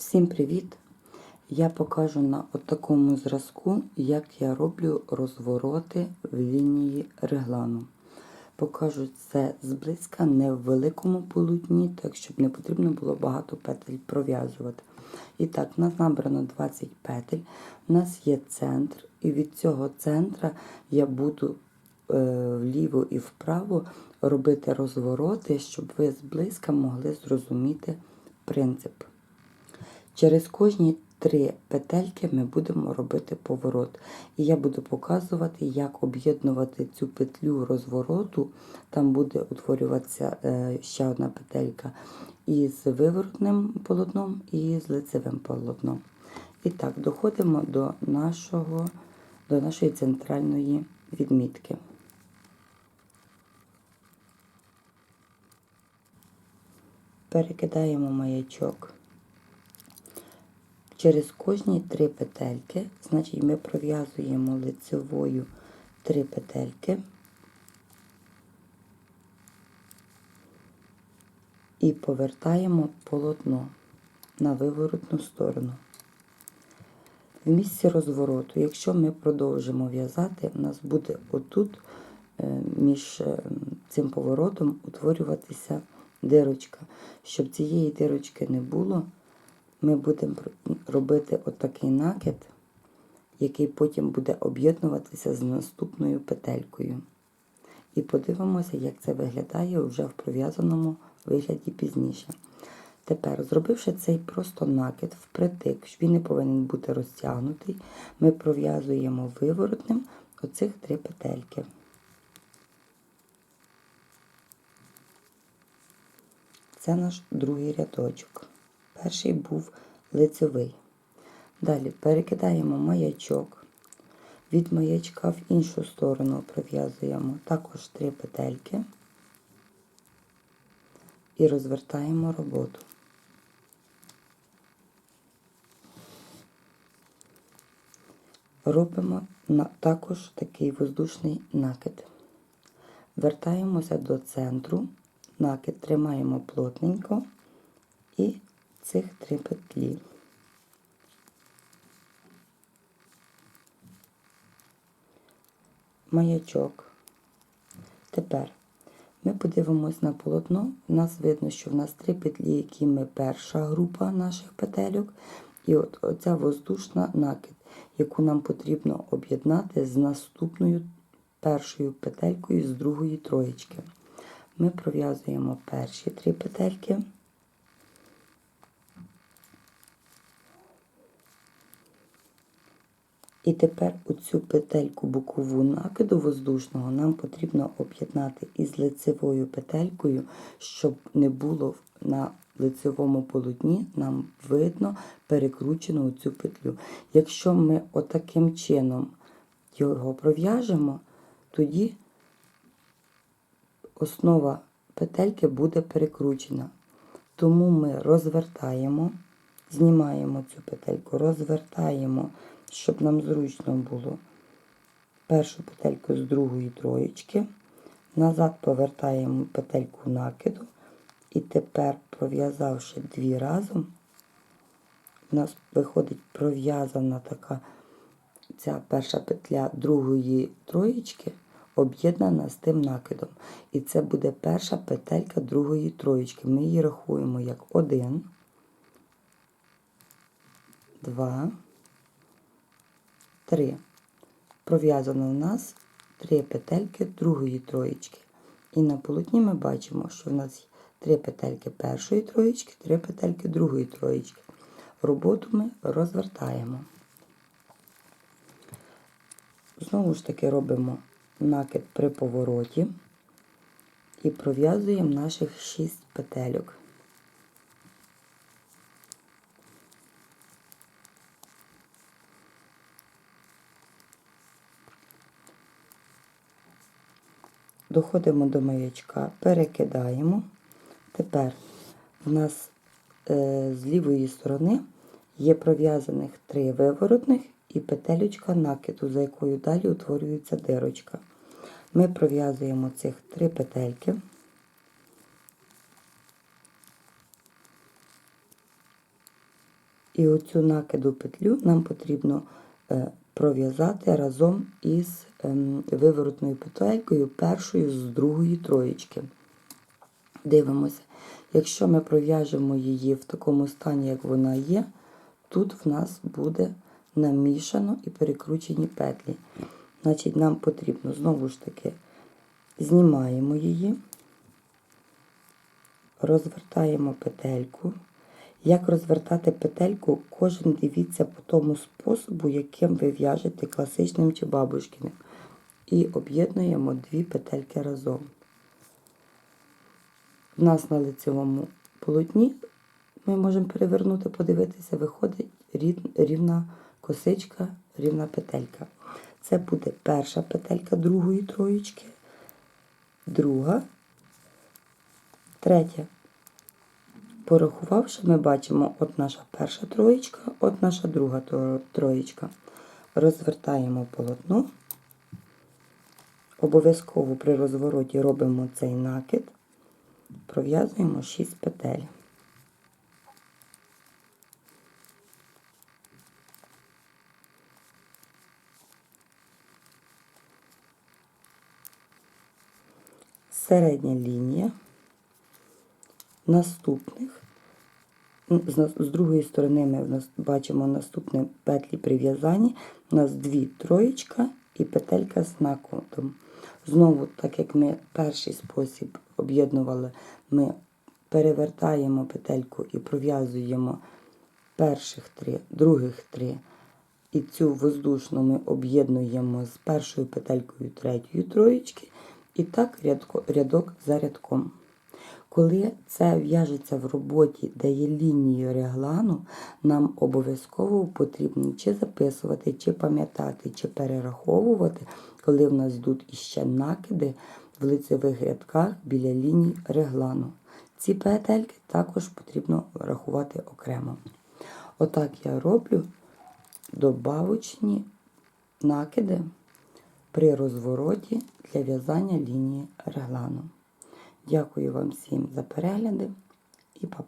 Всім привіт! Я покажу на такому зразку, як я роблю розвороти в лінії реглану. Покажу це зблизька, не в великому полотні, так щоб не потрібно було багато петель пров'язувати. І так, у нас набрано 20 петель, у нас є центр, і від цього центра я буду е, вліво і вправо робити розвороти, щоб ви зблизька могли зрозуміти принцип. Через кожні три петельки ми будемо робити поворот. І я буду показувати, як об'єднувати цю петлю розвороту. Там буде утворюватися е, ще одна петелька із виворотним полотном і з лицевим полотном. І так, доходимо до, нашого, до нашої центральної відмітки. Перекидаємо маячок через кожні три петельки, значить ми пров'язуємо лицевою три петельки і повертаємо полотно на виворотну сторону. В місці розвороту, якщо ми продовжимо в'язати, у нас буде отут е, між е, цим поворотом утворюватися дирочка. Щоб цієї дирочки не було, ми будемо робити отакий накид, який потім буде об'єднуватися з наступною петелькою. І подивимося, як це виглядає вже в пров'язаному вигляді пізніше. Тепер, зробивши цей просто накид впритик, він не повинен бути розтягнутий, ми пров'язуємо виворотним оцих три петельки. Це наш другий рядочок. Перший був лицевий. Далі перекидаємо маячок. Від маячка в іншу сторону пров'язуємо також три петельки і розвертаємо роботу. Робимо також такий воздушний накид. Вертаємося до центру, накид тримаємо плотненько і цих три петлі. Маячок. Тепер ми подивимось на полотно. У нас видно, що в нас три петлі, які ми перша група наших петельок. І от оця воздушна накид, яку нам потрібно об'єднати з наступною першою петелькою з другої троєчки. Ми пров'язуємо перші три петельки. І тепер оцю петельку бокову накиду воздушного нам потрібно об'єднати із лицевою петелькою, щоб не було на лицевому полотні, нам видно перекручену цю петлю. Якщо ми отаким чином його пров'яжемо, тоді основа петельки буде перекручена. Тому ми розвертаємо, знімаємо цю петельку, розвертаємо щоб нам зручно було першу петельку з другої троєчки. Назад повертаємо петельку накиду. І тепер, пров'язавши дві разом, у нас виходить пров'язана така ця перша петля другої троєчки, об'єднана з тим накидом. І це буде перша петелька другої троєчки. Ми її рахуємо як один, два. 3. Пров'язано у нас 3 петельки другої троєчки. І на полотні ми бачимо, що в нас 3 петельки першої троєчки, 3 петельки другої троєчки. Роботу ми розвертаємо. Знову ж таки робимо накид при повороті і пров'язуємо наших 6 петельок. Доходимо до маячка, перекидаємо. Тепер у нас е, з лівої сторони є пров'язаних три виворотних і петелечка накиду, за якою далі утворюється дирочка. Ми пров'язуємо цих три петельки. І оцю накиду петлю нам потрібно е, пров'язати разом із ем, виворотною петелькою першою з другої троєчки. Дивимося, якщо ми пров'яжемо її в такому стані, як вона є, тут в нас буде намішано і перекручені петлі. Значить, нам потрібно знову ж таки знімаємо її, розвертаємо петельку. Як розвертати петельку, кожен дивіться по тому способу, яким ви в'яжете класичним чи бабушкиним. І об'єднуємо дві петельки разом. В нас на лицевому полотні ми можемо перевернути, подивитися, виходить рівна косичка, рівна петелька. Це буде перша петелька другої троєчки, друга, третя. Порахувавши, ми бачимо, от наша перша троєчка, от наша друга троєчка. Розвертаємо полотно. Обов'язково при розвороті робимо цей накид, пров'язуємо 6 петель. Середня лінія наступних. З, другої сторони ми бачимо наступні петлі прив'язані. У нас дві троєчка і петелька з накладом. Знову, так як ми перший спосіб об'єднували, ми перевертаємо петельку і пров'язуємо перших три, других три. І цю воздушну ми об'єднуємо з першою петелькою третьої троєчки. І так рядок за рядком. Коли це в'яжеться в роботі, де є лінії реглану, нам обов'язково потрібно чи записувати, чи пам'ятати, чи перераховувати, коли в нас йдуть іще накиди в лицевих рядках біля ліній реглану. Ці петельки також потрібно рахувати окремо. Отак я роблю добавочні накиди при розвороті для в'язання лінії реглану. Дякую вам всім за перегляди і па-па.